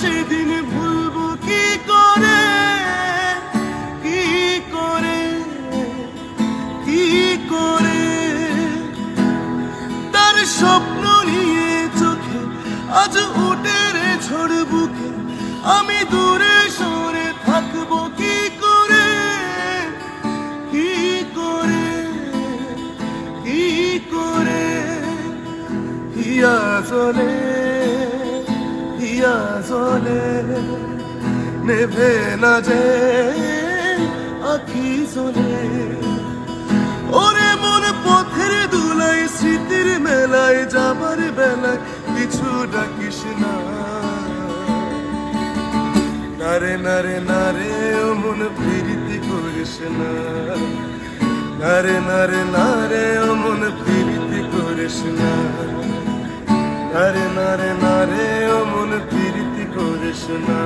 সেদিন ভুলবো কি করে? কি করে? কি করে? তার স্বপ্ন নিয়ে চোখে আজ উঠে রে ঝড় বুকে। আমি দূরে সরে থাকব কি করে? কি করে? কি করে? হিয়া হিয়া জলে নেভে না যে আখি জলে। ওরে মন পথের দুলাই, স্মৃতির মেলায় যাবার বেলায়, কিছু ডাকিস না। নারে নারে নারে ও মন ফিরিতে করিস না। নারে নারে নারে ও মন ফিরিতে করিস না। নারে নারে নারে, ও মন ফিরিতে করিস না।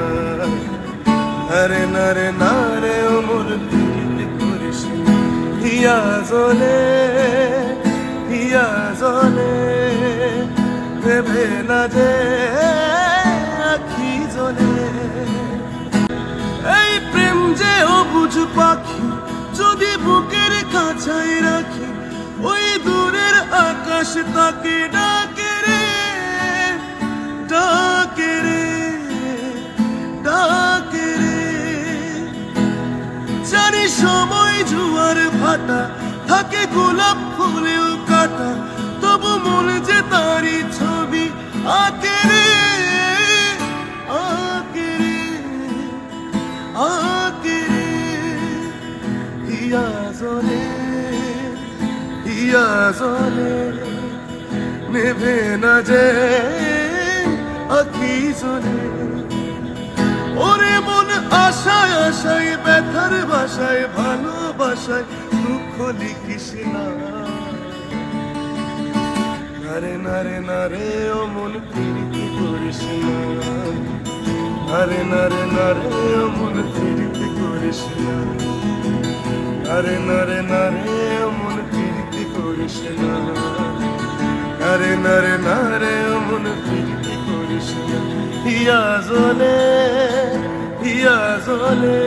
নারে নারে নারে, ও মন ফিরিতে করিস না। হিয়া জলে হিয়া জলে ভেবে না যে আখি জলে। এই প্রেম যে অবুঝ পাখি, যদি বুকের কাছাই রাখি, ওই দূরের আকাশ তাকে ডাকে সময় জুয়ার ভাটা, থাকে গোলাপ ফুলেও কাটা, তবু মনে যে তারি ছবি, আঁকে আঁকে আঁকে হিয়া হিয়া নেভে না যে আখি জলে। ওরে মন আশায় আশায়, ব্যথার বাসায়, ভালোবাসায় দুঃখ লিখিস না। নারে নারে নারে, ও মন ফিরিতে করিস না। নারে নারে নারে, ও মন ফিরিতে করিস না। নারে নারে নারে, ও মন ফিরিতে করিস না। নারে নারে নারে, ও মন ফিরিতে করিস না। হিয়া জলে হিয়া জলে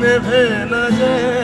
নেভে না যায়।